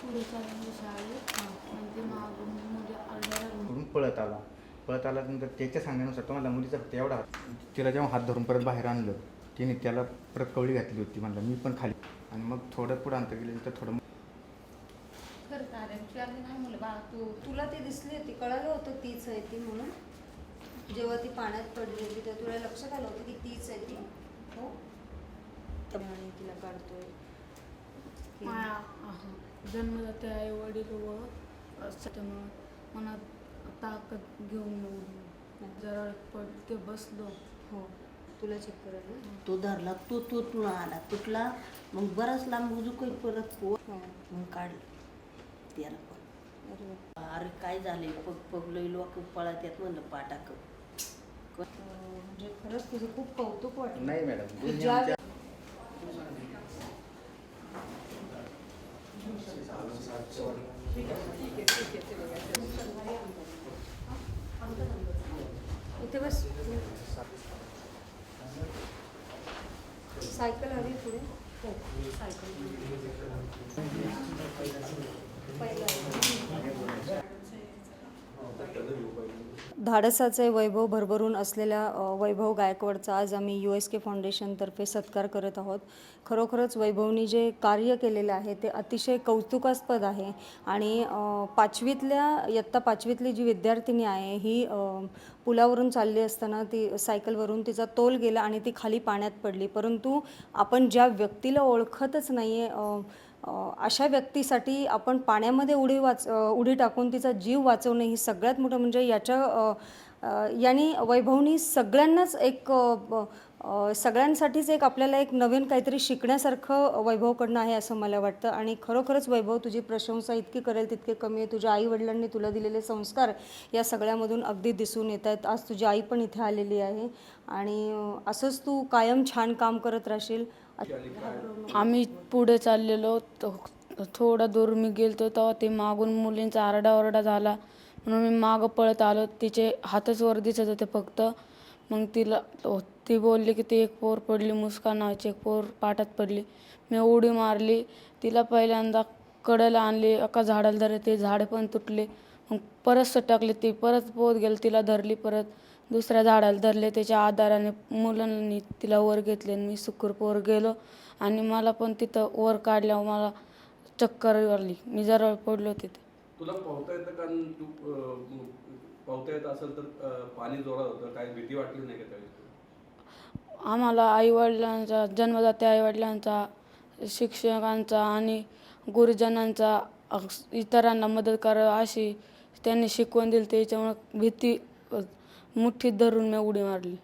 पुढे चालले शाळेत आणि ते मागून मुली आरडायला करून पळत आला. पळत आल्यानंतर त्याच्या सांगण्यानुसार तुम्हाला मुलीचा फक्त एवढा हात. तिला जेव्हा हात धरून परत बाहेर आणलं तिने त्याला परत कवळी घातली होती म्हणलं मी पण खाली. आणि मग थोडं पुढं अंतर गेल्यानंतर थोडं खरं कारण विचारली नाही मुलं बाळा तू तुला ती दिसली होती कळालं होतं तीच आहे ती म्हणून. जेव्हा ती पाण्यात पडली होती तेव्हा तुला लक्षात आलं होतं की तीच आहे ती. हो आणि तिला काढतोय. की- माया जन्मदाते आई वडील व त्यामुळं मनात ताकद घेऊन जरा पड ते बसलो. हो तुला चेक करायला तो धरला तो तो तुला आला तुटला मग बराच लांब उजू काही परत हो. मग काढलं त्याला पण अरे काय झाले पग पगलोय लोक पळत येत म्हणलं पाटाक. म्हणजे खरंच तुझं खूप कौतुक वाटलं. नाही मॅडम तू ज्या इथे बस. सायकल हवी पुढे. हो सायकल. धाडसाचे वैभव भरभरून असलेल्या वैभव गायकवाडचा आज आम्ही यू एस के फाउंडेशनतर्फे सत्कार करत आहोत. खरोखरच वैभवनी जे कार्य केलेलं आहे ते अतिशय कौतुकास्पद आहे आणि पाचवीतल्या इयत्ता पाचवीतली जी विद्यार्थिनी आहे ही पुलावरून चालली असताना ती सायकलवरून तिचा तोल गेला आणि ती खाली पाण्यात पडली. परंतु आपण ज्या व्यक्तीला ओळखतच नाही आहे अशा व्यक्तीसाठी आपण पाण्यामध्ये उडी वाच उडी टाकून तिचा जीव वाचवणे ही सगळ्यात मोठं म्हणजे याच्या अ, यांनी वैभवनी सगळ्यांनाच एक सगळ्यांसाठीच एक आपल्याला एक नवीन काहीतरी शिकण्यासारखं वैभवकडनं आहे असं मला वाटतं. आणि खरोखरच वैभव तुझी प्रशंसा इतकी करेल तितके कमी आहे. तुझ्या आईवडिलांनी तुला दिलेले संस्कार या सगळ्यामधून अगदी दिसून येत आहेत. आज तुझी आई पण इथे आलेली आहे. आणि असंच तू कायम छान काम करत राहशील. आम्ही पुढे चाललेलो. थोडा दूर मी गेलतो तेव्हा ते मागून मुलींचा आरडाओरडा झाला. म्हणून मी मागं पळत आलो. तिचे हातच वर दिसत होते फक्त. मग तिला ती बोलली की ती एक पोर पडली मुस्कान नावाची एक पोर पाटात पडली. मी उडी मारली तिला पहिल्यांदा कडेला आणली एका झाडाला धरले ते झाडे पण तुटले. मग परत सटकले ती परत पोत गेली तिला धरली परत. दुसऱ्या झाडाला धरले त्याच्या आधाराने मुलांनी तिला वर घेतले आणि मी सुखरूप गेलो. आणि मला पण तिथं वर काढल्यावर मला चक्कर आली मी जरा पडलो तिथे. तुला पोहता येतं कारण तू येत असेल तर पाणी जोरात होतं. काय भीती वाटली नाही का त्यावेळी आम्हाला आईवडिलांचा जन्मदात्या आईवडिलांचा शिक्षकांचा आणि गुरुजनांचा इतरांना मदत करा अशी त्यांनी शिकवण दिली. त्याच्यामुळं भीती मुठ्ठीत धरून मी उडी मारली.